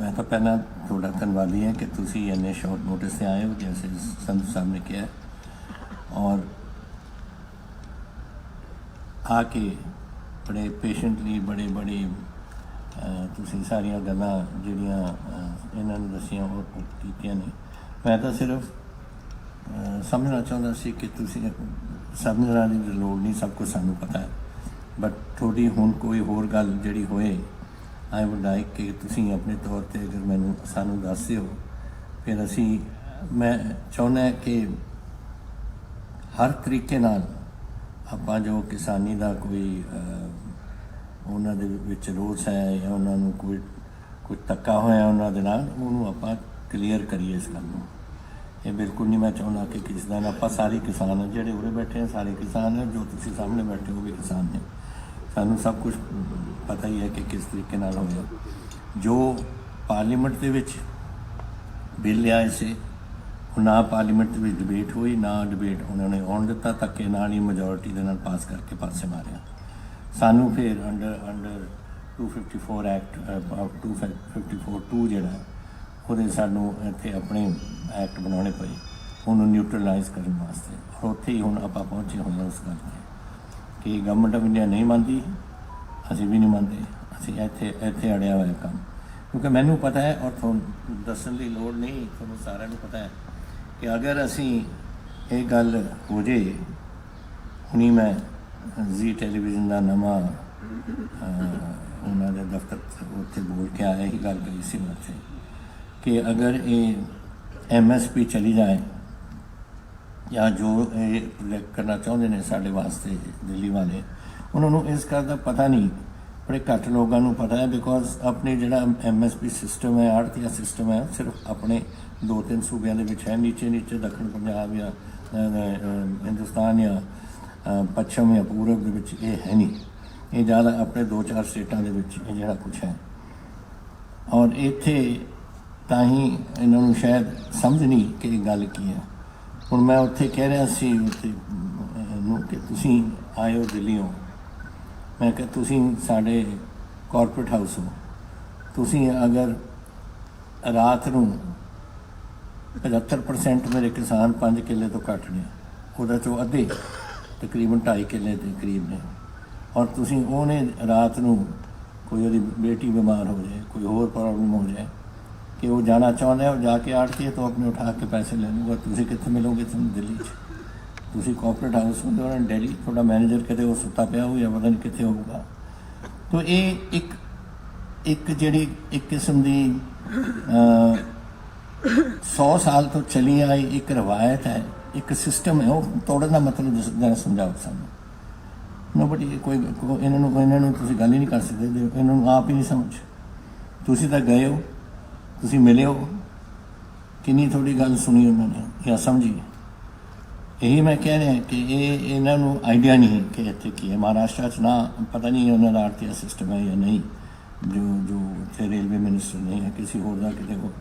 ਮੈਂ ਤਾਂ ਪਹਿਲਾਂ ਤੁਹਾਡਾ ਧੰਨਵਾਦੀ ਹਾਂ ਕਿ ਤੁਸੀਂ ਇੰਨੇ ਸ਼ਾਰਟ ਨੋਟਿਸ ਤੇ ਆਏ ਹੋ ਜੈਸੇ ਸੰਧੂ ਸਾਹਿਬ ਨੇ ਕਿਹਾ ਔਰ ਆ ਕੇ ਬੜੇ ਪੇਸ਼ੈਂਟਲੀ ਬੜੇ ਬੜੇ ਤੁਸੀਂ ਸਾਰੀਆਂ ਗੱਲਾਂ ਜਿਹੜੀਆਂ ਇਹਨਾਂ ਨੂੰ ਦੱਸੀਆਂ ਉਹ ਕੀਤੀਆਂ ਨੇ। ਮੈਂ ਤਾਂ ਸਿਰਫ ਸਮਝਣਾ ਚਾਹੁੰਦਾ ਸੀ ਕਿ ਤੁਸੀਂ ਸਮਝਣਾ ਦੀ ਲੋੜ ਨਹੀਂ, ਸਭ ਕੁਝ ਸਾਨੂੰ ਪਤਾ ਹੈ। ਬਟ ਥੋੜੀ ਹੁਣ ਕੋਈ ਹੋਰ ਗੱਲ ਜਿਹੜੀ ਹੋਏ ਆਈ ਊਡ ਲਾਈਕ ਕਿ ਤੁਸੀਂ ਆਪਣੇ ਤੌਰ ਤੇ ਅਗਰ ਮੈਨੂੰ, ਸਾਨੂੰ ਦੱਸ ਦਿਓ। ਫਿਰ ਅਸੀਂ, ਮੈਂ ਚਾਹੁੰਦਾ ਕਿ ਹਰ ਤਰੀਕੇ ਨਾਲ ਆਪਾਂ ਜੋ ਕਿਸਾਨੀ ਦਾ ਕੋਈ ਉਹਨਾਂ ਦੇ ਵਿੱਚ ਰੋਸ ਹੈ ਜਾਂ ਉਹਨਾਂ ਨੂੰ ਕੋਈ ਕੋਈ ਤੱਕਾ ਹੋਇਆ ਉਹਨਾਂ ਦੇ ਨਾਲ, ਉਹਨੂੰ ਆਪਾਂ ਕਲੀਅਰ ਕਰੀਏ ਇਸ ਗੱਲ ਨੂੰ। ਇਹ ਬਿਲਕੁਲ ਨਹੀਂ ਮੈਂ ਚਾਹੁੰਦਾ ਕਿ ਕਿਸ ਦਾ ਆਪਾਂ ਸਾਰੇ ਕਿਸਾਨ ਜਿਹੜੇ ਉਰੇ ਬੈਠੇ ਆ, ਸਾਰੇ ਕਿਸਾਨ ਹੈ ਜੋ ਤੁਸੀਂ ਸਾਹਮਣੇ ਬੈਠੇ ਹੋ ਵੀ ਕਿਸਾਨ ਨੇ। ਸਾਨੂੰ ਸਭ ਕੁਝ ਪਤਾ ਹੀ ਹੈ ਕਿ ਕਿਸ ਤਰੀਕੇ ਨਾਲ ਹੋਇਆ। ਜੋ ਪਾਰਲੀਮੈਂਟ ਦੇ ਵਿੱਚ ਬਿੱਲ ਲਿਆਏ ਸੀ, ਉਹ ਨਾ ਪਾਰਲੀਮੈਂਟ ਦੇ ਵਿੱਚ ਡਿਬੇਟ ਹੋਈ, ਨਾ ਡਿਬੇਟ ਉਹਨਾਂ ਨੇ ਆਉਣ ਦਿੱਤਾ ਧੱਕੇ ਨਾਲ ਹੀ ਮੈਜੋਰਿਟੀ ਦੇ ਨਾਲ ਪਾਸ ਕਰਕੇ ਪਾਸੇ ਮਾਰਿਆ। ਸਾਨੂੰ ਫਿਰ ਅੰਡਰ ਅੰਡਰ 254 ਐਕਟ 254 2 ਜਿਹੜਾ ਉਹਦੇ ਸਾਨੂੰ ਇੱਥੇ ਆਪਣੇ ਐਕਟ ਬਣਾਉਣੇ ਪਏ। ਉਹਨੂੰ ਨਿਊਟਰਲਾਈਜ਼ ਕਰਨ ਵਾਸਤੇ। ਉੱਥੇ ਹੀ ਹੁਣ ਆਪਾਂ ਪਹੁੰਚੇ ਹੋਏ ਹਾਂ ਉਸ ਗੱਲ ਤੇ। ਕਿ ਗਵਰਨਮੈਂਟ ਆਫ ਇੰਡੀਆ ਨਹੀਂ ਮੰਨਦੀ। ਅਸੀਂ ਵੀ ਨਹੀਂ ਮੰਨਦੇ। ਅਸੀਂ ਇੱਥੇ ਇੱਥੇ ਅੜਿਆ ਹੋਇਆ ਕੰਮ। ਕਿਉਂਕਿ ਮੈਨੂੰ ਪਤਾ ਹੈ ਔਰ ਤੁਹਾਨੂੰ ਦੱਸਣ ਦੀ ਲੋੜ ਨਹੀਂ, ਤੁਹਾਨੂੰ ਸਾਰਿਆਂ ਨੂੰ ਪਤਾ ਹੈ ਕਿ ਅਗਰ ਅਸੀਂ ਇਹ ਗੱਲ ਹੋ ਜੇ, ਹੁਣੀ ਮੈਂ ਜ਼ੀ ਟੈਲੀਵਿਜ਼ਨ ਦਾ ਨਵਾਂ ਉਹਨਾਂ ਦੇ ਦਫ਼ਤਰ ਉੱਥੇ ਬੋਲ ਕੇ ਆਇਆ ਹੀ ਗੱਲ ਕਰੀ ਸੀ ਮੈਂ ਉੱਥੇ ਕਿ ਅਗਰ ਇਹ ਐਮਐਸਪੀ ਚਲੀ ਜਾਏ ਜਾਂ ਜੋ ਇਹ ਪ੍ਰੋਜੈਕਟ ਕਰਨਾ ਚਾਹੁੰਦੇ ਨੇ ਸਾਡੇ ਵਾਸਤੇ ਦਿੱਲੀ ਵਾਲੇ ਉਹਨਾਂ ਨੂੰ ਇਸ ਗੱਲ ਦਾ ਪਤਾ ਨਹੀਂ, ਬੜੇ ਘੱਟ ਲੋਕਾਂ ਨੂੰ ਪਤਾ ਹੈ ਬਿਕੋਜ਼ ਆਪਣੇ ਜਿਹੜਾ ਐਮਐਸਪੀ ਸਿਸਟਮ ਹੈ ਆੜਤੀਆ ਸਿਸਟਮ ਹੈ, ਸਿਰਫ ਆਪਣੇ ਦੋ ਤਿੰਨ ਸੂਬਿਆਂ ਦੇ ਵਿੱਚ ਹੈ, ਨੀਚੇ ਨੀਚੇ ਦੱਖਣ ਪੰਜਾਬ ਜਾਂ ਹਿੰਦੁਸਤਾਨ ਜਾਂ ਪੱਛਮ ਜਾਂ ਪੂਰਬ ਦੇ ਵਿੱਚ ਇਹ ਹੈ ਨਹੀਂ। ਇਹ ਜ਼ਿਆਦਾ ਆਪਣੇ ਦੋ ਚਾਰ ਸਟੇਟਾਂ ਦੇ ਵਿੱਚ ਇਹ ਜਿਹੜਾ ਕੁਝ ਹੈ। ਔਰ ਇੱਥੇ ਤਾਂ ਹੀ ਇਹਨਾਂ ਨੂੰ ਸ਼ਾਇਦ ਸਮਝ ਨਹੀਂ ਕਿ ਇਹ ਗੱਲ ਕੀ ਹੈ। ਹੁਣ ਮੈਂ ਉੱਥੇ ਕਹਿ ਰਿਹਾ ਸੀ, ਉੱਥੇ ਨੂੰ ਕਿ ਤੁਸੀਂ ਆਇਓ ਦਿੱਲੀੋਂ ਮੈਂ ਕਿਹਾ ਤੁਸੀਂ ਸਾਡੇ ਕਾਰਪੋਰੇਟ ਹਾਊਸ ਹੋ। ਤੁਸੀਂ ਅਗਰ ਰਾਤ ਨੂੰ 75% ਮੇਰੇ ਕਿਸਾਨ 5 ਕਿੱਲੇ ਤੋਂ ਘੱਟ ਨੇ, ਉਹਦੇ ਚੋਂ ਅੱਧੇ ਤਕਰੀਬਨ 2.5 ਕਿੱਲੇ ਦੇ ਕਰੀਬ ਨੇ। ਔਰ ਤੁਸੀਂ ਉਹਨੇ ਰਾਤ ਨੂੰ ਕੋਈ ਉਹਦੀ ਬੇਟੀ ਬਿਮਾਰ ਹੋ ਜਾਏ, ਕੋਈ ਹੋਰ ਪ੍ਰੋਬਲਮ ਹੋ ਜਾਏ, ਕਿ ਉਹ ਜਾਣਾ ਚਾਹੁੰਦਾ ਹੈ, ਉਹ ਜਾ ਕੇ ਆੜਤੀ ਤੋਂ ਆਪਣੇ ਉਠਾ ਕੇ ਪੈਸੇ ਲੈ ਲੂਗਾ ਤੁਸੀਂ ਕਿੱਥੇ ਮਿਲੋਗੇ ਤੁਹਾਨੂੰ ਦਿੱਲੀ 'ਚ? ਤੁਸੀਂ ਕਾਰਪੋਰੇਟ ਹਾਊਸ ਹੁੰਦੇ ਹੋ ਦਿੱਲੀ ਤੁਹਾਡਾ ਮੈਨੇਜਰ ਕਿਤੇ ਉਹ ਸੁੱਤਾ ਪਿਆ ਹੋਊ ਜਾਂ ਪਤਾ ਨਹੀਂ ਕਿੱਥੇ ਹੋਊਗਾ। ਤੋ ਇਹ ਇੱਕ ਇੱਕ ਜਿਹੜੀ ਇੱਕ ਕਿਸਮ ਦੀ ਅ 100 ਸਾਲ ਤੋਂ ਚਲੀ ਆਈ ਇੱਕ ਰਵਾਇਤ ਹੈ, ਇੱਕ ਸਿਸਟਮ ਹੈ, ਉਹ ਤੋੜਨ ਦਾ ਮਤਲਬ ਜਿਸ ਸਮਝਾਓ ਸਾਨੂੰ। ਨੋਬਡੀ ਕੋਈ ਇਹਨਾਂ ਨੂੰ ਇਹਨਾਂ ਨੂੰ ਤੁਸੀਂ ਗੱਲ ਹੀ ਨਹੀਂ ਕਰ ਸਕਦੇ ਇਹਨਾਂ ਨੂੰ ਆਪ ਹੀ ਨਹੀਂ ਸਮਝ। ਤੁਸੀਂ ਤਾਂ ਗਏ ਹੋ, ਤੁਸੀਂ ਮਿਲੇ ਹੋ, ਕਿੰਨੀ ਥੋੜੀ ਗੱਲ ਸੁਣੀ ਉਹਨਾਂ ਨੇ, ਜਾਂ ਸਮਝੀ ਇਹੀ ਮੈਂ ਕਹਿ ਰਿਹਾ ਕਿ ਇਹ ਇਹਨਾਂ ਨੂੰ ਆਈਡੀਆ ਨਹੀਂ ਕਿ ਇੱਥੇ ਕੀ ਹੈ। ਮਹਾਰਾਸ਼ਟਰ 'ਚ ਨਾ ਪਤਾ ਨਹੀਂ ਉਹਨਾਂ ਦਾ ਆਰਥਿਕ ਸਿਸਟਮ ਹੈ ਜਾਂ ਨਹੀਂ। ਜੋ ਜੋ ਉੱਥੇ ਰੇਲਵੇ ਮਿਨਿਸਟਰ ਨਹੀਂ ਹੈ ਕਿਸੇ ਹੋਰ ਦਾ ਕਿਤੇ ਹੋਰ-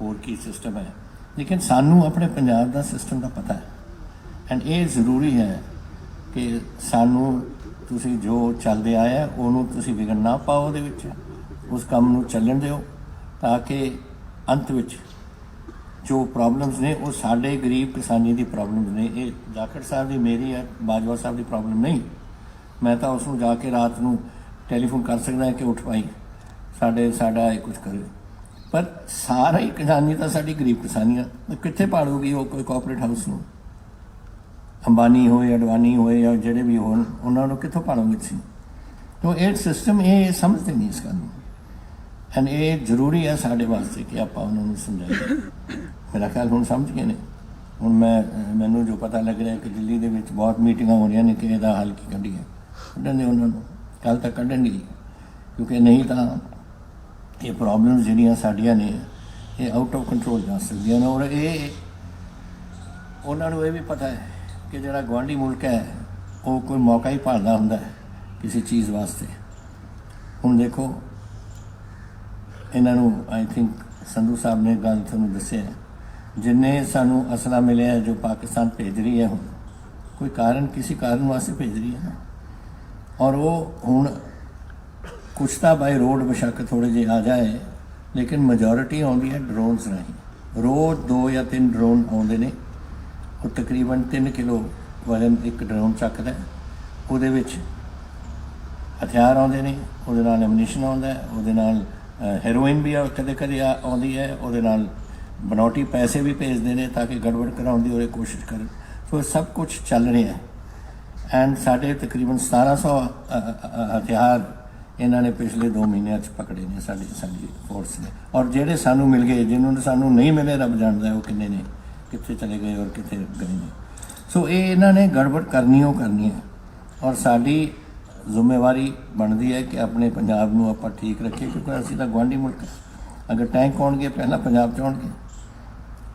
ਹੋਰ ਕੀ ਸਿਸਟਮ ਹੈ। ਲੇਕਿਨ ਸਾਨੂੰ ਆਪਣੇ ਪੰਜਾਬ ਦਾ ਸਿਸਟਮ ਦਾ ਪਤਾ ਹੈ। ਐਂਡ ਇਹ ਜ਼ਰੂਰੀ ਹੈ ਕਿ ਸਾਨੂੰ ਤੁਸੀਂ ਜੋ ਚੱਲਦੇ ਆਇਆ ਉਹਨੂੰ ਤੁਸੀਂ ਵਿਗੜ ਨਾ ਪਾਓ ਉਹਦੇ ਵਿੱਚ। ਉਸ ਕੰਮ ਨੂੰ ਚੱਲਣ ਦਿਓ ਤਾਂ ਕਿ ਅੰਤ ਵਿੱਚ ਜੋ ਪ੍ਰੋਬਲਮਸ ਨੇ, ਉਹ ਸਾਡੇ ਗਰੀਬ ਕਿਸਾਨੀ ਦੀ ਪ੍ਰੋਬਲਮਸ ਨੇ। ਇਹ ਜਾਖੜ ਸਾਹਿਬ ਦੀ ਮੇਰੀ ਹੈ, ਬਾਜਵਾ ਸਾਹਿਬ ਦੀ ਪ੍ਰੋਬਲਮ ਨਹੀਂ। ਮੈਂ ਤਾਂ ਉਸ ਨੂੰ ਜਾ ਕੇ ਰਾਤ ਨੂੰ ਟੈਲੀਫੋਨ ਕਰ ਸਕਦਾ ਕਿ ਉੱਠ ਭਾਈ, ਸਾਡੇ, ਸਾਡਾ ਇਹ ਕੁਝ ਕਰੇ। ਪਰ ਸਾਰਾ ਹੀ ਕਿਸਾਨੀ ਤਾਂ ਸਾਡੀ ਗਰੀਬ ਕਿਸਾਨੀ ਆ। ਕਿੱਥੇ ਪਾੜੂਗੀ ਉਹ ਕੋਈ ਕਾਰਪੋਰੇਟ ਹਾਊਸ ਨੂੰ? ਅੰਬਾਨੀ ਹੋਏ, ਅਡਵਾਨੀ ਹੋਏ ਜਾਂ ਜਿਹੜੇ ਵੀ ਹੋਣ, ਉਹਨਾਂ ਨੂੰ ਕਿੱਥੋਂ ਪਾੜੋਗੇ ਤੁਸੀਂ? ਤੋ ਇਹ ਸਿਸਟਮ ਇਹ ਸਮਝਦੇ ਨਹੀਂ ਇਸ ਗੱਲ ਨੂੰ। ਐਂਡ ਇਹ ਜ਼ਰੂਰੀ ਹੈ ਸਾਡੇ ਵਾਸਤੇ ਕਿ ਆਪਾਂ ਉਹਨਾਂ ਨੂੰ ਸਮਝਾਈਏ। ਮੇਰਾ ਖਿਆਲ ਹੁਣ ਸਮਝ ਗਏ ਨੇ। ਹੁਣ ਮੈਂ, ਮੈਨੂੰ ਜੋ ਪਤਾ ਲੱਗ ਰਿਹਾ ਕਿ ਦਿੱਲੀ ਦੇ ਵਿੱਚ ਬਹੁਤ ਮੀਟਿੰਗਾਂ ਹੋ ਰਹੀਆਂ ਨੇ ਕਿ ਇਹਦਾ ਹੱਲ ਕੀ ਕੱਢੀਏ। ਕੱਢਣ ਦੇ ਉਹਨਾਂ ਨੂੰ। ਕੱਲ ਤੱਕ ਕੱਢਣਗੇ ਕਿਉਂਕਿ ਨਹੀਂ ਤਾਂ ਇਹ ਪ੍ਰੋਬਲਮਸ ਜਿਹੜੀਆਂ ਸਾਡੀਆਂ ਨੇ, ਇਹ ਆਊਟ ਆਫ ਕੰਟਰੋਲ ਜਾ ਸਕਦੀਆਂ ਨੇ। ਔਰ ਇਹ, ਉਹਨਾਂ ਨੂੰ ਇਹ ਵੀ ਪਤਾ ਹੈ ਕਿ ਜਿਹੜਾ ਗਵਾਂਢੀ ਮੁਲਕ ਹੈ, ਉਹ ਕੋਈ ਮੌਕਾ ਹੀ ਭਾਲਦਾ ਹੁੰਦਾ ਹੈ ਕਿਸੇ ਚੀਜ਼ ਵਾਸਤੇ। ਹੁਣ ਦੇਖੋ, ਇਹਨਾਂ ਨੂੰ ਆਈ ਥਿੰਕ ਸੰਧੂ ਸਾਹਿਬ ਨੇ ਗੱਲ ਤੁਹਾਨੂੰ ਦੱਸਿਆ ਜਿੰਨੇ ਸਾਨੂੰ ਅਸਲਾ ਮਿਲਿਆ ਜੋ ਪਾਕਿਸਤਾਨ ਭੇਜ ਰਹੀ ਹੈ ਹੁਣ, ਕੋਈ ਕਾਰਨ, ਕਿਸੇ ਕਾਰਨ ਵਾਸਤੇ ਭੇਜ ਰਹੀ ਹੈ ਨਾ? ਔਰ ਉਹ ਹੁਣ ਕੁਛ ਤਾਂ ਬਾਈ ਰੋਡ ਬਸ਼ੱਕ ਥੋੜੇ ਜਿਹੇ ਆ ਜਾਏ, ਲੇਕਿਨ ਮੈਜੋਰਿਟੀ ਆਉਂਦੀ ਹੈ ਡਰੋਨਸ ਰਾਹੀਂ। ਰੋਜ਼ ਦੋ ਜਾਂ ਤਿੰਨ ਡਰੋਨ ਆਉਂਦੇ ਨੇ। ਉਹ ਤਕਰੀਬਨ 3 ਕਿਲੋ ਵਜ਼ਨ ਇੱਕ ਡਰੋਨ ਚੱਕਦਾ ਉਹਦੇ ਵਿੱਚ ਹਥਿਆਰ ਆਉਂਦੇ ਨੇ, ਉਹਦੇ ਨਾਲ ਐਮਨੀਸ਼ਨ ਆਉਂਦਾ ਉਹਦੇ ਨਾਲ ਹੈਰੋਇਨ ਵੀ ਕਦੇ ਕਦੇ ਆ- ਆਉਂਦੀ ਹੈ, ਉਹਦੇ ਨਾਲ ਬਨੌਟੀ ਪੈਸੇ ਵੀ ਭੇਜਦੇ ਨੇ ਤਾਂ ਕਿ ਗੜਬੜ ਕਰਾਉਣ ਦੀ ਉਹਦੇ ਕੋਸ਼ਿਸ਼ ਕਰਨ ਸੋ ਇਹ ਸਭ ਕੁਝ ਚੱਲ ਰਿਹਾ ਹੈ। ਐਂਡ ਸਾਡੇ ਤਕਰੀਬਨ 1700 ਅ, ਹਥਿਆਰ ਇਹਨਾਂ ਨੇ ਪਿਛਲੇ 2 ਮਹੀਨਿਆਂ 'ਚ ਪਕੜੇ ਨੇ ਸਾਡੀ ਸਾਡੀ ਫੋਰਸ ਨੇ। ਔਰ ਜਿਹੜੇ ਸਾਨੂੰ ਮਿਲ ਗਏ ਜਿਹਨਾਂ ਨੂੰ ਸਾਨੂੰ ਨਹੀਂ ਮਿਲੇ ਰੱਬ ਜਾਣਦਾ ਉਹ ਕਿੰਨੇ ਨੇ ਕਿੱਥੇ ਚਲੇ ਗਏ ਔਰ ਕਿੱਥੇ ਗਏ ਨੇ। ਸੋ ਇਹ ਇਹਨਾਂ ਨੇ ਗੜਬੜ ਕਰਨੀ ਉਹ ਕਰਨੀ ਹੈ। ਔਰ ਸਾਡੀ ਜ਼ਿੰਮੇਵਾਰੀ ਬਣਦੀ ਹੈ ਕਿ ਆਪਣੇ ਪੰਜਾਬ ਨੂੰ ਆਪਾਂ ਠੀਕ ਰੱਖੀਏ ਕਿਉਂਕਿ ਅਸੀਂ ਤਾਂ ਗੁਆਂਢੀ ਮੁਲਕ ਅਗਰ ਟੈਂਕ ਆਉਣਗੇ ਪਹਿਲਾਂ ਪੰਜਾਬ 'ਚ ਆਉਣਗੇ।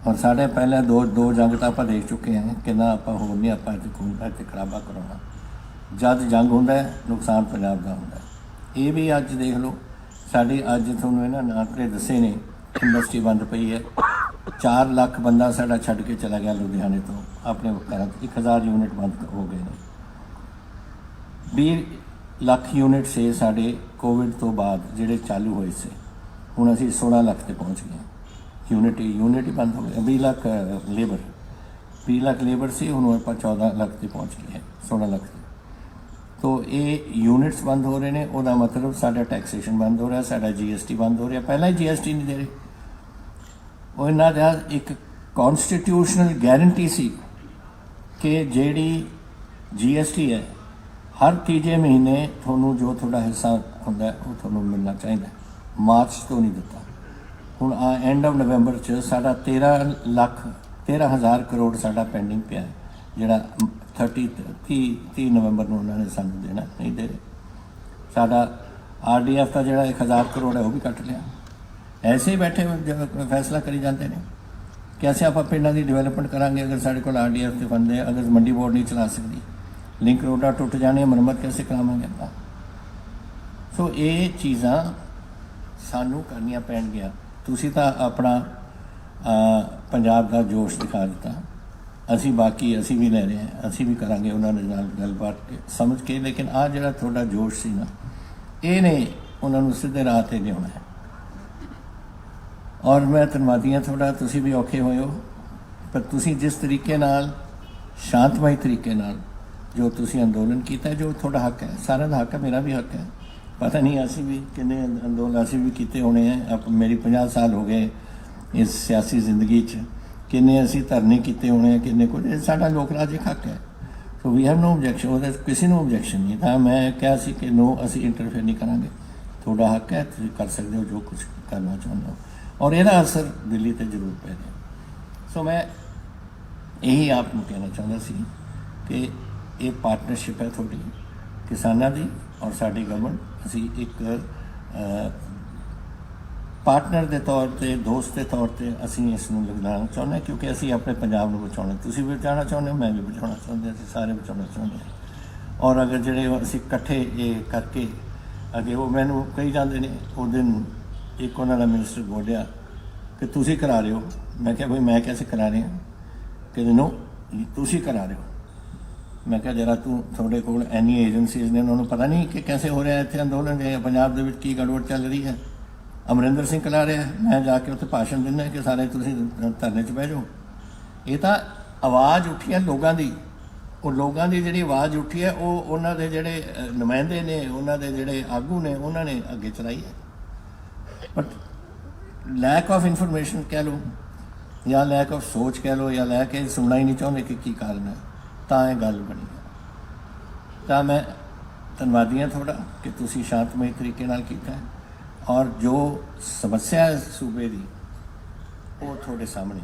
ਔਰ ਸਾਡੇ ਪਹਿਲੇ ਦੋ ਦੋ ਜੰਗ ਤਾਂ ਆਪਾਂ ਦੇਖ ਚੁੱਕੇ ਹਾਂ ਕਿੰਨਾ ਆਪਾਂ ਹੋਰ ਨਹੀਂ ਆਪਾਂ ਇੱਥੇ ਖੂਨ, ਇੱਥੇ ਖਰਾਬਾ ਕਰਾਉਣਾ। ਜਦ ਜੰਗ ਹੁੰਦਾ ਹੈ, ਨੁਕਸਾਨ ਪੰਜਾਬ ਦਾ ਹੁੰਦਾ ਇਹ ਵੀ ਅੱਜ ਦੇਖ ਲਓ, ਸਾਡੀ ਅੱਜ ਤੁਹਾਨੂੰ ਇਹਨਾਂ ਨੇ ਆંકੜੇ ਦੱਸੇ ਨੇ, ਇੰਡਸਟਰੀ ਬੰਦ ਪਈ ਹੈ। 4 ਲੱਖ ਬੰਦਾ ਸਾਡਾ ਛੱਡ ਕੇ ਚਲਾ ਗਿਆ ਲੁਧਿਆਣੇ ਤੋਂ, ਆਪਣੇ ਘਰਾਂ 'ਚ 1000 ਯੂਨਿਟ ਬੰਦ ਹੋ ਗਏ ਨੇ। 20 ਲੱਖ ਯੂਨਿਟ ਸੇ ਸਾਡੇ ਕੋਵਿਡ ਤੋਂ ਬਾਅਦ ਜਿਹੜੇ ਚਾਲੂ ਹੋਏ ਸੀ, ਹੁਣ ਅਸੀਂ 16 ਲੱਖ ਤੇ ਪਹੁੰਚ ਗਏ ਯੂਨਿਟੀ ਯੂਨਿਟੀ ਬੰਦ ਹੋ ਗਈ 20 ਲੱਖ ਲੇਬਰ 20 ਲੱਖ ਲੇਬਰ ਸੀ, ਹੁਣ ਆਪਾਂ 14 ਲੱਖ ਤੇ ਪਹੁੰਚ ਗਏ ਹਾਂ 16 ਲੱਖ ਤੇ। ਤੋ ਇਹ ਯੂਨਿਟਸ ਬੰਦ ਹੋ ਰਹੇ ਨੇ, ਉਹਦਾ ਮਤਲਬ ਸਾਡਾ ਟੈਕਸੇਸ਼ਨ ਬੰਦ ਹੋ ਰਿਹਾ, ਸਾਡਾ ਜੀਐਸਟੀ ਬੰਦ ਹੋ ਰਿਹਾ। ਪਹਿਲਾਂ ਹੀ ਜੀਐਸਟੀ ਨਹੀਂ ਦੇ ਰਹੇ। ਉਹ ਇਹਨਾਂ ਦਾ ਇੱਕ ਕਨਸਟੀਟਿਊਸ਼ਨਲ ਗਾਰੰਟੀ ਸੀ ਕਿ ਜਿਹੜੀ ਜੀਐਸਟੀ ਹੈ, ਹਰ ਤੀਜੇ ਮਹੀਨੇ ਤੁਹਾਨੂੰ ਜੋ ਤੁਹਾਡਾ ਹਿੱਸਾ ਹੁੰਦਾ, ਉਹ ਤੁਹਾਨੂੰ ਮਿਲਣਾ ਚਾਹੀਦਾ। ਮਾਰਚ ਤੋਂ ਨਹੀਂ ਦਿੱਤਾ। ਹੁਣ ਆ ਐਂਡ ਆਫ ਨਵੰਬਰ ਚ ਸਾਡਾ 13 ਲੱਖ 13000 ਕਰੋੜ ਸਾਡਾ ਪੈਂਡਿੰਗ ਪਿਆ। ਜਿਹੜਾ 30 30 30 ਨਵੰਬਰ ਨੂੰ ਉਹਨਾਂ ਨੇ ਸਾਨੂੰ ਦੇਣਾ, ਨਹੀਂ ਦੇ ਰਹੇ। ਸਾਡਾ ਆਰਡੀਐਫ ਦਾ ਜਿਹੜਾ 1000 ਕਰੋੜ ਹੈ, ਉਹ ਵੀ ਕੱਟ ਲਿਆ। ਐਸੇ ਬੈਠੇ ਜਦੋਂ ਫੈਸਲਾ ਕਰੀ ਜਾਂਦੇ ਨੇ। ਕਿ ਅਸੀਂ ਆਪਾਂ ਪਿੰਡਾਂ ਦੀ ਡਿਵੈਲਪਮੈਂਟ ਕਰਾਂਗੇ, ਅਗਰ ਸਾਡੇ ਕੋਲ ਆਰਡੀਐਫ ਦੇ ਫੰਡ ਹੈ ਅਗਰ ਮੰਡੀ ਬੋਰਡ ਨਹੀਂ ਚਲਾ ਸਕਦੀ। ਲਿੰਕ ਰੋਡਾਂ ਟੁੱਟ ਜਾਣੇ ਮੁਰੰਮਤ ਕੈਸੇ ਕਰਾਵਾਂਗੇ ਆਪਾਂ? ਸੋ ਇਹ ਚੀਜ਼ਾਂ ਸਾਨੂੰ ਕਰਨੀਆਂ ਪੈਣਗੀਆਂ। ਤੁਸੀਂ ਤਾਂ ਆਪਣਾ ਪੰਜਾਬ ਦਾ ਜੋਸ਼ ਦਿਖਾ ਦਿੱਤਾ। ਅਸੀਂ ਬਾਕੀ, ਅਸੀਂ ਵੀ ਲੈ ਰਹੇ ਹਾਂ, ਅਸੀਂ ਵੀ ਕਰਾਂਗੇ ਉਹਨਾਂ ਦੇ ਨਾਲ ਗੱਲਬਾਤ ਸਮਝ ਕੇ। ਲੇਕਿਨ ਆ ਜਿਹੜਾ ਤੁਹਾਡਾ ਜੋਸ਼ ਸੀ ਨਾ, ਇਹ ਨੇ ਉਹਨਾਂ ਨੂੰ ਸਿੱਧੇ ਰਾਹ ਤੇ ਲਿਆਉਣਾ ਹੈ। ਔਰ ਮੈਂ ਧੰਨਵਾਦੀ ਹਾਂ ਤੁਹਾਡਾ, ਤੁਸੀਂ ਵੀ ਔਖੇ ਹੋਏ ਹੋ। ਪਰ ਤੁਸੀਂ ਜਿਸ ਤਰੀਕੇ ਨਾਲ, ਸ਼ਾਂਤਮਈ ਤਰੀਕੇ ਨਾਲ ਜੋ ਤੁਸੀਂ ਅੰਦੋਲਨ ਕੀਤਾ, ਜੋ ਤੁਹਾਡਾ ਹੱਕ ਹੈ, ਸਾਰਿਆਂ ਦਾ ਹੱਕ ਹੈ, ਮੇਰਾ ਵੀ ਹੱਕ ਹੈ ਪਤਾ ਨਹੀਂ, ਅਸੀਂ ਵੀ ਕਿੰਨੇ ਅੰਦੋਲਨ ਅਸੀਂ ਵੀ ਕੀਤੇ ਹੋਣੇ ਹੈ ਅਪ ਮੇਰੀ 50 ਸਾਲ ਹੋ ਗਏ ਇਸ ਸਿਆਸੀ ਜ਼ਿੰਦਗੀ 'ਚ। ਕਿੰਨੇ ਅਸੀਂ ਧਰਨੇ ਕੀਤੇ ਹੋਣੇ ਆ, ਕਿੰਨੇ ਕੁਝ। ਇਹ ਸਾਡਾ ਲੋਕ ਰਾਜ ਇੱਕ ਹੱਕ ਹੈ। ਸੋ ਵੀ ਹੈਵ ਨੋ ਆਬਜੈਕਸ਼ਨ ਉਹਦਾ ਕਿਸੇ ਨੂੰ ਆਬਜੈਕਸ਼ਨ ਨਹੀਂ। ਤਾਂ ਮੈਂ ਕਿਹਾ ਸੀ ਕਿ ਨੋ ਅਸੀਂ ਇੰਟਰਫੇਅਰ ਨਹੀਂ ਕਰਾਂਗੇ। ਤੁਹਾਡਾ ਹੱਕ ਹੈ, ਤੁਸੀਂ ਕਰ ਸਕਦੇ ਹੋ ਜੋ ਕੁਝ ਕਰਨਾ ਚਾਹੁੰਦੇ ਹੋ। ਔਰ ਇਹਦਾ ਅਸਰ ਦਿੱਲੀ ਤੇ ਜ਼ਰੂਰ ਪੈ ਰਿਹਾ। ਸੋ ਮੈਂ ਇਹੀ ਆਪ ਨੂੰ ਕਹਿਣਾ ਚਾਹੁੰਦਾ ਸੀ ਕਿ ਇਹ ਪਾਰਟਨਰਸ਼ਿਪ ਹੈ ਤੁਹਾਡੀ, ਕਿਸਾਨਾਂ ਦੀ ਔਰ ਸਾਡੀ ਗਵਰਨਮੈਂਟ ਅਸੀਂ ਇੱਕ ਪਾਰਟਨਰ ਦੇ ਤੌਰ ਤੇ, ਦੋਸਤ ਦੇ ਤੌਰ ਤੇ ਅਸੀਂ ਇਸ ਨੂੰ ਲਗਾਉਣਾ ਚਾਹੁੰਦੇ ਹਾਂ, ਕਿਉਂਕਿ ਅਸੀਂ ਆਪਣੇ ਪੰਜਾਬ ਨੂੰ ਬਚਾਉਣਾ, ਤੁਸੀਂ ਵੀ ਬਚਾਉਣਾ ਚਾਹੁੰਦੇ ਹੋ, ਮੈਂ ਵੀ ਬਚਾਉਣਾ ਚਾਹੁੰਦੇ ਅਸੀਂ ਸਾਰੇ ਬਚਾਉਣਾ ਚਾਹੁੰਦੇ ਹਾਂ। ਔਰ ਅਗਰ ਜਿਹੜੇ ਅਸੀਂ ਇਕੱਠੇ ਇਹ ਕਰਕੇ ਅਗੇ, ਉਹ ਮੈਨੂੰ ਕਹੀ ਜਾਂਦੇ ਨੇ, ਉਹ ਦਿਨ ਇੱਕ ਉਹਨਾਂ ਦਾ ਮਿਨਿਸਟਰ ਬੋਲਿਆ ਕਿ ਤੁਸੀਂ ਕਰਾ ਰਹੇ ਹੋ। ਮੈਂ ਕਿਹਾ, ਬਈ ਮੈਂ ਕਿਵੇਂ ਕਰਾ ਰਹੇ ਹਾਂ। ਕਿ ਨੋ ਤੁਸੀਂ ਕਰਾ ਰਹੇ ਹੋ। ਮੈਂ ਕਿਹਾ, ਜਰਾ ਤੂੰ ਤੁਹਾਡੇ ਕੋਲ ਐਨੀ ਏਜੰਸੀਜ਼ ਨੇ, ਉਹਨਾਂ ਨੂੰ ਪਤਾ ਨਹੀਂ ਕਿ ਕਿਵੇਂ ਹੋ ਰਿਹਾ ਇੱਥੇ ਅੰਦੋਲਨ ਦੇ, ਪੰਜਾਬ ਦੇ ਵਿੱਚ ਕੀ ਗੜਬੜ ਚੱਲ ਰਹੀ ਹੈ। ਅਮਰਿੰਦਰ ਸਿੰਘ ਕਲਾ ਰਿਹਾ, ਮੈਂ ਜਾ ਕੇ ਉੱਥੇ ਭਾਸ਼ਣ ਦਿੰਦਾ ਕਿ ਸਾਰੇ ਤੁਸੀਂ ਧਰਨੇ 'ਚ ਬਹਿ ਜਾਓ। ਇਹ ਤਾਂ ਆਵਾਜ਼ ਉੱਠੀ ਹੈ ਲੋਕਾਂ ਦੀ। ਉਹ ਲੋਕਾਂ ਦੀ ਜਿਹੜੀ ਆਵਾਜ਼ ਉੱਠੀ ਹੈ, ਉਹ ਉਹਨਾਂ ਦੇ ਜਿਹੜੇ ਨੁਮਾਇੰਦੇ ਨੇ, ਉਹਨਾਂ ਦੇ ਜਿਹੜੇ ਆਗੂ ਨੇ, ਉਹਨਾਂ ਨੇ ਅੱਗੇ ਚਲਾਈ ਹੈ। ਬਟ ਲੈਕ ਆਫ ਇਨਫੋਰਮੇਸ਼ਨ ਕਹਿ ਲਓ, ਜਾਂ ਲੈਕ ਆਫ ਸੋਚ ਕਹਿ ਲਓ, ਜਾਂ ਲੈ ਕੇ ਸੁਣਨਾ ਹੀ ਨਹੀਂ ਚਾਹੁੰਦੇ ਕਿ ਕੀ ਕਾਰਨ ਹੈ। ਤਾਂ ਇਹ ਗੱਲ ਬਣੀ ਤਾਂ ਮੈਂ ਧੰਨਵਾਦੀ ਹਾਂ ਤੁਹਾਡਾ ਕਿ ਤੁਸੀਂ ਸ਼ਾਂਤਮਈ ਤਰੀਕੇ ਨਾਲ ਕੀਤਾ ਔਰ ਜੋ ਸਮੱਸਿਆ ਹੈ ਸੂਬੇ ਦੀ, ਉਹ ਤੁਹਾਡੇ ਸਾਹਮਣੇ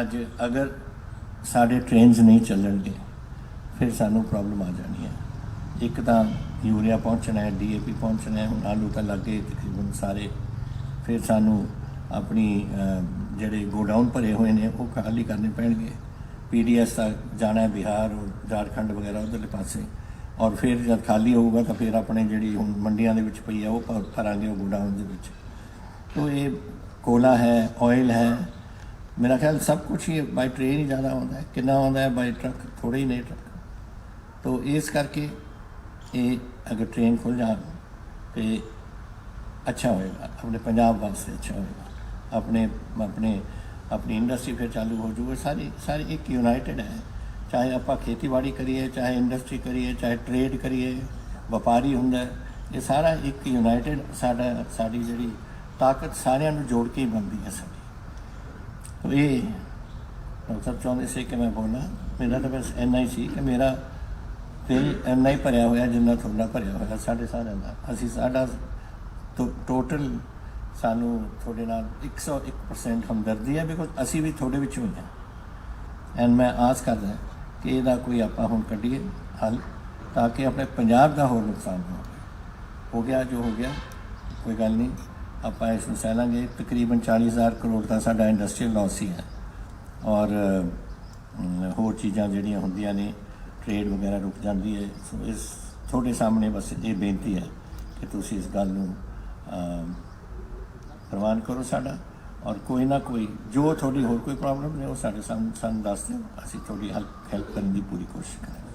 ਅੱਜ ਅਗਰ ਸਾਡੇ ਟ੍ਰੇਨਸ ਨਹੀਂ ਚੱਲਣਗੇ, ਫਿਰ ਸਾਨੂੰ ਪ੍ਰੋਬਲਮ ਆ ਜਾਣੀ ਹੈ। ਇੱਕ ਤਾਂ ਯੂਰੀਆ ਪਹੁੰਚਣਾ ਹੈ ਡੀਏਪੀ ਪਹੁੰਚਣਾ ਹੈ, ਹੁਣ ਆਲੂ ਤਾਂ ਲੱਗੇ ਤਕਰੀਬਨ ਸਾਰੇ। ਫਿਰ ਸਾਨੂੰ ਆਪਣੀ ਜਿਹੜੇ ਗੋਡਾਊਨ ਭਰੇ ਹੋਏ ਨੇ, ਉਹ ਖਾਲੀ ਕਰਨੇ ਪੈਣਗੇ। ਪੀਡੀਐਸ ਦਾ ਜਾਣਾ ਹੈ ਬਿਹਾਰ ਔਰ ਝਾਰਖੰਡ ਵਗੈਰਾ ਉਧਰਲੇ ਪਾਸੇ। ਔਰ ਫਿਰ ਜਦ ਖਾਲੀ ਹੋਊਗਾ ਤਾਂ ਫਿਰ ਆਪਣੇ ਜਿਹੜੀ ਹੁਣ ਮੰਡੀਆਂ ਦੇ ਵਿੱਚ ਪਈ ਹੈ ਉਹ ਭਰ- ਭਰਾਂਗੇ ਉਹ ਗੋਡਾਊਨ ਦੇ ਵਿੱਚ। ਤੋ ਇਹ ਕੋਲਾ ਹੈ ਆਇਲ ਹੈ। ਮੇਰਾ ਖਿਆਲ ਸਭ ਕੁਝ ਹੀ ਬਾਈ ਟ੍ਰੇਨ ਹੀ ਜ਼ਿਆਦਾ ਆਉਂਦਾ ਹੈ। ਕਿੰਨਾ ਆਉਂਦਾ ਹੈ? ਬਾਈ ਟਰੱਕ ਥੋੜੇ ਹੀ ਨੇ ਟਰੱਕ ਤੋ ਇਸ ਕਰਕੇ ਇਹ ਅਗਰ ਟ੍ਰੇਨ ਖੁੱਲ ਜਾਣ ਤੇ ਅੱਛਾ ਹੋਏਗਾ। ਆਪਣੇ ਪੰਜਾਬ ਵਾਸਤੇ ਅੱਛਾ ਹੋਏਗਾ। ਆਪਣੇ ਆਪਣੇ ਆਪਣੀ ਇੰਡਸਟਰੀ ਫਿਰ ਚਾਲੂ ਹੋ ਜਾਊਗੀ। ਸਾਰੀ ਸਾਰੀ ਇੱਕ ਯੂਨਾਈਟਿਡ ਹੈ। ਚਾਹੇ ਆਪਾਂ ਖੇਤੀਬਾੜੀ ਕਰੀਏ, ਚਾਹੇ ਇੰਡਸਟਰੀ ਕਰੀਏ, ਚਾਹੇ ਟ੍ਰੇਡ ਕਰੀਏ, ਵਪਾਰੀ ਹੁੰਦਾ ਇਹ ਸਾਰਾ ਇੱਕ ਯੂਨਾਈਟਿਡ ਸਾਡਾ, ਸਾਡੀ ਜਿਹੜੀ ਤਾਕਤ ਸਾਰਿਆਂ ਨੂੰ ਜੋੜ ਕੇ ਹੀ ਬਣਦੀ ਹੈ ਸਾਡੀ। ਤੋ ਇਹ ਡਾਕਟਰ ਸਾਹਿਬ ਚਾਹੁੰਦੇ ਸੀ ਕਿ ਮੈਂ ਬੋਲਾਂ। ਮੇਰਾ ਤਾਂ ਬਸ ਇੰਨਾ ਹੀ ਸੀ ਕਿ ਮੇਰਾ ਦਿਲ ਇੰਨਾ ਹੀ ਭਰਿਆ ਹੋਇਆ ਜਿੰਨਾ ਤੁਹਾਡਾ ਭਰਿਆ ਹੋਇਆ ਸਾਡੇ ਸਾਰਿਆਂ ਦਾ। ਅਸੀਂ ਸਾਡਾ ਟੋਟਲ ਸਾਨੂੰ ਤੁਹਾਡੇ ਨਾਲ 101% ਹਮਦਰਦੀ ਹੈ ਬਿਕੋਜ਼ ਅਸੀਂ ਵੀ ਤੁਹਾਡੇ ਵਿੱਚੋਂ ਹੀ ਹਾਂ ਐਂਡ ਮੈਂ ਆਸ ਕਰਦਾ ਕਿ ਇਹਦਾ ਕੋਈ ਆਪਾਂ ਹੁਣ ਕੱਢੀਏ ਹੱਲ ਤਾਂ ਕਿ ਆਪਣੇ ਪੰਜਾਬ ਦਾ ਹੋਰ ਨੁਕਸਾਨ ਨਾ ਹੋਵੇ। ਹੋ ਗਿਆ ਜੋ ਹੋ ਗਿਆ, ਕੋਈ ਗੱਲ ਨਹੀਂ। ਆਪਾਂ ਇਸ ਨੂੰ ਸਹਿਲਾਂਗੇ ਤਕਰੀਬਨ 40000 ਕਰੋੜ ਦਾ ਸਾਡਾ ਇੰਡਸਟਰੀਅਲ ਲਾਸ ਹੀ ਹੈ। ਔਰ ਹੋਰ ਚੀਜ਼ਾਂ ਜਿਹੜੀਆਂ ਹੁੰਦੀਆਂ ਨੇ ਟ੍ਰੇਡ ਵਗੈਰਾ ਰੁਕ ਜਾਂਦੀ ਹੈ। ਸੋ ਇਸ, ਤੁਹਾਡੇ ਸਾਹਮਣੇ ਬਸ ਇਹ ਬੇਨਤੀ ਹੈ ਕਿ ਤੁਸੀਂ ਇਸ ਗੱਲ ਨੂੰ ਪ੍ਰਵਾਨ ਕਰੋ ਸਾਡਾ ਔਰ ਕੋਈ ਨਾ ਕੋਈ, ਜੋ ਤੁਹਾਡੀ ਹੋਰ ਕੋਈ ਪ੍ਰੋਬਲਮ ਨੇ, ਉਹ ਸਾਡੇ ਸਾਹਮਣੇ ਸਾਨੂੰ ਦੱਸ ਦਿਓ। ਅਸੀਂ ਤੁਹਾਡੀ ਹੈਲਪ ਹੈਲਪ ਕਰਨ ਦੀ ਪੂਰੀ ਕੋਸ਼ਿਸ਼ ਕਰਾਂਗੇ।